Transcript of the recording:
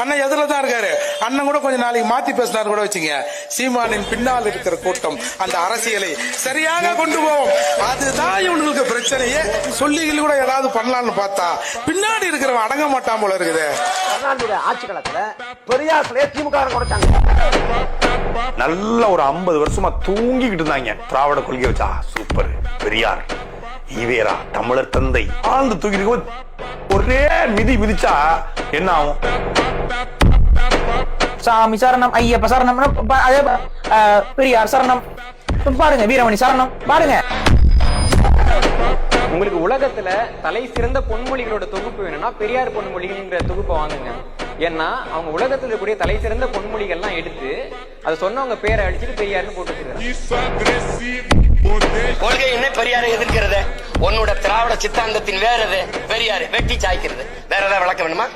அண்ணன் எதிரில தான் இருக்காரு? அண்ணன் கூட கொஞ்சம் நாளைக்கு மாத்தி பேசினாரு கூட வச்சுங்க. சீமானின் பின்னால் இருக்கிற கூட்டம் அந்த அரசியலை சரியாக கொண்டு போவோம். அதுதான் இவனுங்களுக்கு பிரச்சனையே. சொல்லிகள் கூட ஏதாவது பண்ணலாம்னு பார்த்தா பின்னாடி இருக்கிறவன் அடங்க மாட்டான் போல இருக்குது. கருணாநிதி ஆட்சி காலத்துல பெரியார் சிலையை திமுக குறைச்சாங்க நல்ல ஒரு ஐம்பது வருஷமா தூங்கிக்கிட்டு இருந்தாங்க. திராவிட கொள்கை வச்சா சூப்பர். பெரியார் ஈவேரா தமிழர் தந்தை ஆழ்ந்து தூக்கிட்டு ஒரே மிதி மிதிச்சா என்ன ஆகும்? சாமி சரணம் ஐயப்ப சரணம் அதே பெரியார் சரணம். பாருங்க வீரமணி சரணம் பாருங்க. உங்களுக்கு உலகத்துல தலை சிறந்த பொன்மொழிகளோட தொகுப்பு வேணும்னா பெரியார் பொன்மொழிகள்ங்கிற தொகுப்பை வாங்குங்க. ஏன்னா அவங்க உலகத்துல இருக்கக்கூடிய தலை சிறந்த பொன்மொழிகள்லாம் எடுத்து அதை சொன்னவங்க பேரை அடிச்சுட்டு பெரியார்னு போட்டு வச்சிருக்காங்க. கொள்கை என்ன பெரியாரை எதிர்க்கிறது? உன்னோட திராவிட சித்தாந்தத்தின் வேறது பெரியாரு வெட்டி சாய்க்கிறது. வேற ஏதாவது விளக்கம் வேணுமா?